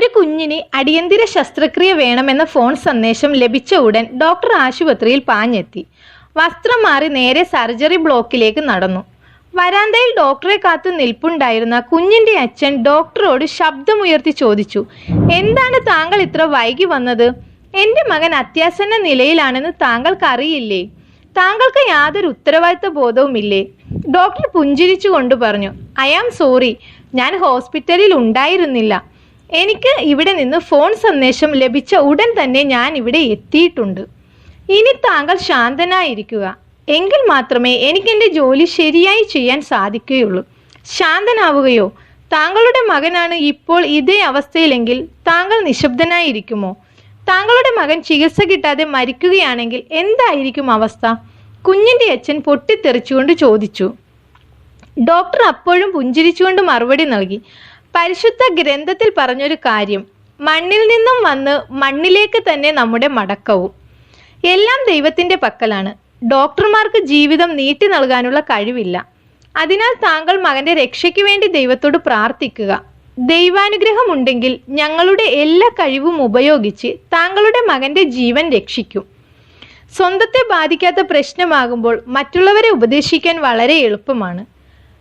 ഒരു കുഞ്ഞിന് അടിയന്തര ശസ്ത്രക്രിയ വേണമെന്ന ഫോൺ സന്ദേശം ലഭിച്ച ഉടൻ ഡോക്ടർ ആശുപത്രിയിൽ പാഞ്ഞെത്തി. വസ്ത്രം മാറി നേരെ സർജറി ബ്ലോക്കിലേക്ക് നടന്നു. വരാന്തയിൽ ഡോക്ടറെ കാത്തു നിൽപ്പുണ്ടായിരുന്ന കുഞ്ഞിന്റെ അച്ഛൻ ഡോക്ടറോട് ശബ്ദമുയർത്തി ചോദിച്ചു എന്താണ് താങ്കൾ ഇത്ര വൈകി വന്നത്? എന്റെ മകൻ അത്യാസന്ന നിലയിലാണെന്ന് താങ്കൾക്ക് അറിയില്ലേ താങ്കൾക്ക് യാതൊരു ഉത്തരവാദിത്ത ബോധവുമില്ലേ? ഡോക്ടർ പുഞ്ചിരിച്ചുകൊണ്ട് പറഞ്ഞു ഐ ആം സോറി. ഞാൻ ഹോസ്പിറ്റലിൽ ഉണ്ടായിരുന്നില്ല. എനിക്ക് ഇവിടെ നിന്ന് ഫോൺ സന്ദേശം ലഭിച്ച ഉടൻ തന്നെ ഞാൻ ഇവിടെ എത്തിയിട്ടുണ്ട്. ഇനി താങ്കൾ ശാന്തനായിരിക്കുക. എങ്കിൽ മാത്രമേ എനിക്ക് എന്റെ ജോലി ശരിയായി ചെയ്യാൻ സാധിക്കുകയുള്ളൂ. ശാന്തനാവുകയോ? താങ്കളുടെ മകനാണ് ഇപ്പോൾ ഇതേ അവസ്ഥയിലെങ്കിൽ താങ്കൾ നിശബ്ദനായിരിക്കുമോ? താങ്കളുടെ മകൻ ചികിത്സ കിട്ടാതെ മരിക്കുകയാണെങ്കിൽ എന്തായിരിക്കും അവസ്ഥ? കുഞ്ഞിന്റെ അച്ഛൻ പൊട്ടിത്തെറിച്ചുകൊണ്ട് ചോദിച്ചു. ഡോക്ടർ അപ്പോഴും പുഞ്ചിരിച്ചുകൊണ്ട് മറുപടി നൽകി. പരിശുദ്ധ ഗ്രന്ഥത്തിൽ പറഞ്ഞൊരു കാര്യം. മണ്ണിൽ നിന്നും വന്ന് മണ്ണിലേക്ക് തന്നെ നമ്മുടെ മടക്കവും. എല്ലാം ദൈവത്തിന്റെ പക്കലാണ്. ഡോക്ടർമാർക്ക് ജീവിതം നീട്ടി നൽകാനുള്ള കഴിവില്ല. അതിനാൽ താങ്കൾ മകന്റെ രക്ഷയ്ക്ക് വേണ്ടി ദൈവത്തോട് പ്രാർത്ഥിക്കുക. ദൈവാനുഗ്രഹമുണ്ടെങ്കിൽ ഞങ്ങളുടെ എല്ലാ കഴിവും ഉപയോഗിച്ച് താങ്കളുടെ മകന്റെ ജീവൻ രക്ഷിക്കും. സ്വന്തത്തെ ബാധിക്കാത്ത പ്രശ്നമാകുമ്പോൾ മറ്റുള്ളവരെ ഉപദേശിക്കാൻ വളരെ എളുപ്പമാണ്.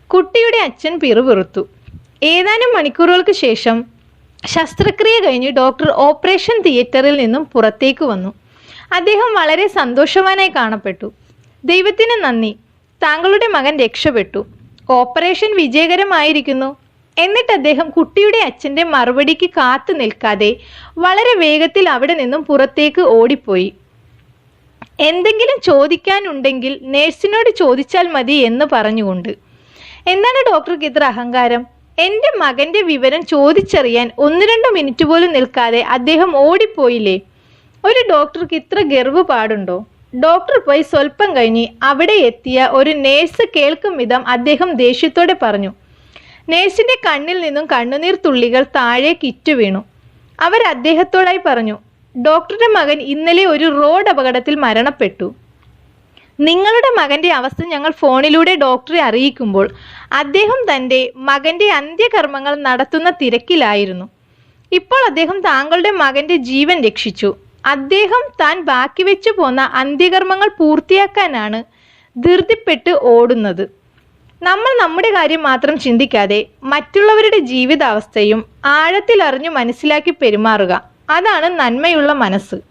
കുട്ടിയുടെ അച്ഛൻ പിറുപിറുത്തു. ഏതാനും മണിക്കൂറുകൾക്ക് ശേഷം ശസ്ത്രക്രിയ കഴിഞ്ഞ് ഡോക്ടർ ഓപ്പറേഷൻ തിയേറ്ററിൽ നിന്നും പുറത്തേക്ക് വന്നു. അദ്ദേഹം വളരെ സന്തോഷവാനായി കാണപ്പെട്ടു. ദൈവത്തിന് നന്ദി. താങ്കളുടെ മകൻ രക്ഷപ്പെട്ടു. ഓപ്പറേഷൻ വിജയകരമായിരിക്കുന്നു. എന്നിട്ട് അദ്ദേഹം കുട്ടിയുടെ അച്ഛന്റെ മറുപടിക്ക് കാത്തു നിൽക്കാതെ വളരെ വേഗത്തിൽ അവിടെ നിന്നും പുറത്തേക്ക് ഓടിപ്പോയി. എന്തെങ്കിലും ചോദിക്കാനുണ്ടെങ്കിൽ നേഴ്സിനോട് ചോദിച്ചാൽ മതി എന്ന് പറഞ്ഞുകൊണ്ട്. എന്താണ് ഡോക്ടർക്ക് ഇത്ര അഹങ്കാരം? എന്റെ മകന്റെ വിവരം ചോദിച്ചറിയാൻ ഒന്ന് രണ്ട് മിനിറ്റ് പോലും നിൽക്കാതെ അദ്ദേഹം ഓടിപ്പോയില്ലേ? ഒരു ഡോക്ടർക്ക് ഇത്ര ഗർവ് പാടുണ്ടോ ഡോക്ടർ പോയി സ്വല്പം കഴിഞ്ഞ് അവിടെ എത്തിയ ഒരു നേഴ്സ് കേൾക്കും വിധം അദ്ദേഹം ദേഷ്യത്തോടെ പറഞ്ഞു. നേഴ്സിന്റെ കണ്ണിൽ നിന്നും കണ്ണുനീർ തുള്ളികൾ താഴേക്ക് ഇറ്റു വീണു. അവർ അദ്ദേഹത്തോടായി പറഞ്ഞു ഡോക്ടറുടെ മകൻ ഇന്നലെ ഒരു റോഡ് അപകടത്തിൽ മരണപ്പെട്ടു. നിങ്ങളുടെ മകന്റെ അവസ്ഥ ഞങ്ങൾ ഫോണിലൂടെ ഡോക്ടറെ അറിയിക്കുമ്പോൾ അദ്ദേഹം തന്റെ മകന്റെ അന്ത്യകർമ്മങ്ങൾ നടത്തുന്ന തിരക്കിലായിരുന്നു. ഇപ്പോൾ അദ്ദേഹം താങ്കളുടെ മകന്റെ ജീവൻ രക്ഷിച്ചു. അദ്ദേഹം താൻ ബാക്കി വെച്ചു പോന്ന അന്ത്യകർമ്മങ്ങൾ പൂർത്തിയാക്കാനാണ് ധൃതിപ്പെട്ട് ഓടുന്നത്. നമ്മൾ നമ്മുടെ കാര്യം മാത്രം ചിന്തിക്കാതെ മറ്റുള്ളവരുടെ ജീവിതാവസ്ഥയും ആഴത്തിലറിഞ്ഞു മനസ്സിലാക്കി പെരുമാറുക. അതാണ് നന്മയുള്ള മനസ്സ്.